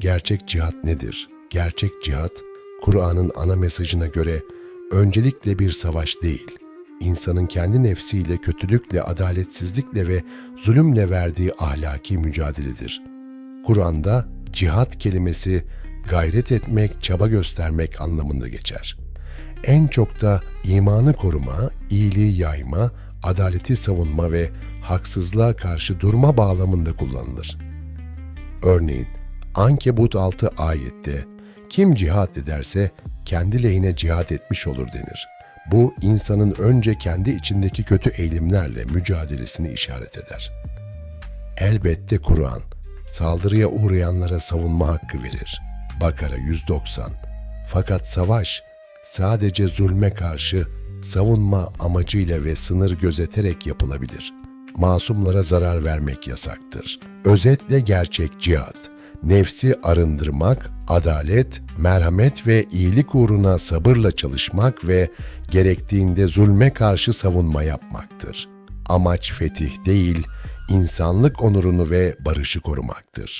Gerçek cihat nedir? Gerçek cihat, Kur'an'ın ana mesajına göre öncelikle bir savaş değil, insanın kendi nefsiyle, kötülükle, adaletsizlikle ve zulümle verdiği ahlaki mücadeledir. Kur'an'da cihat kelimesi gayret etmek, çaba göstermek anlamında geçer. En çok da imanı koruma, iyiliği yayma, adaleti savunma ve haksızlığa karşı durma bağlamında kullanılır. Örneğin Ankebut 6 ayette kim cihat ederse kendi lehine cihat etmiş olur denir. Bu insanın önce kendi içindeki kötü eğilimlerle mücadelesini işaret eder. Elbette Kur'an saldırıya uğrayanlara savunma hakkı verir. Bakara 190. Fakat savaş sadece zulme karşı savunma amacıyla ve sınır gözeterek yapılabilir. Masumlara zarar vermek yasaktır. Özetle gerçek cihat, nefsi arındırmak, adalet, merhamet ve iyilik uğruna sabırla çalışmak ve gerektiğinde zulme karşı savunma yapmaktır. Amaç fetih değil, insanlık onurunu ve barışı korumaktır.